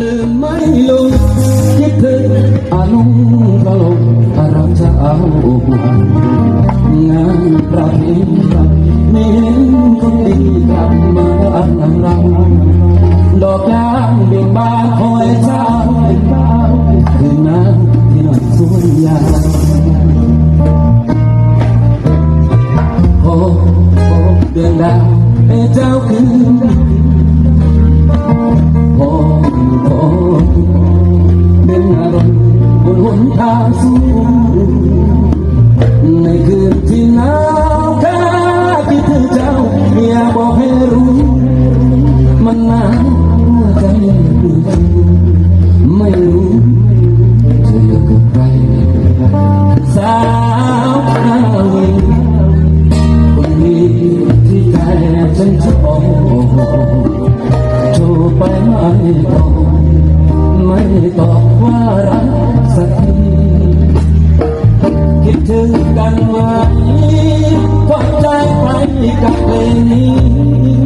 ลืมไม่ลงคิดถึงอานุ่งกะลงอารามเช้างานประเพณีไม่เห็นคนดีกลับมาอันเราดอกยางเบ่งบานคอยเช้าคืนน้ำที่หน่อยสวนยางโอ้โอ้เดือนดาวให้เจ้าคืน ไปไม่ตอบไม่ตอบว่ารักสักทีคิดถึงกันไหมควักใจไปกับเพลงนี้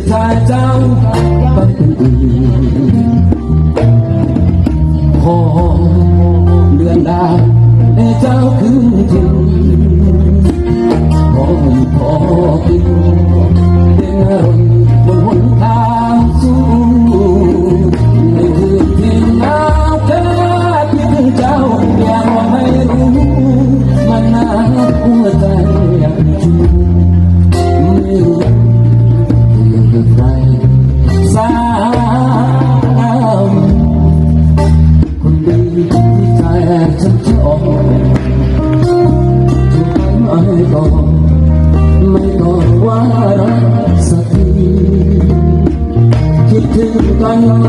กรีดชายเจ้า ไม่อไม่บอว่ารักสักทีคิดถึงกันไหม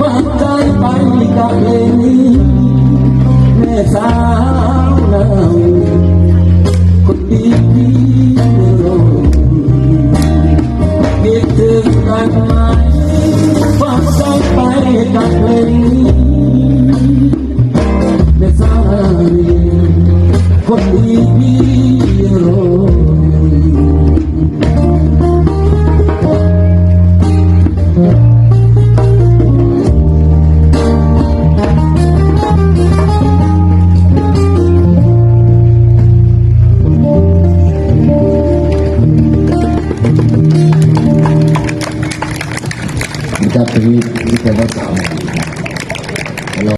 ฝากใจไปกับเพลงนี้แม่สาวนาวคนดีที่รอคิดถึงกันไหมฝากใจไปกับเพลงนี้ในสาย คนดีที่รอนะครับทีนี้ที่เป็นภาษา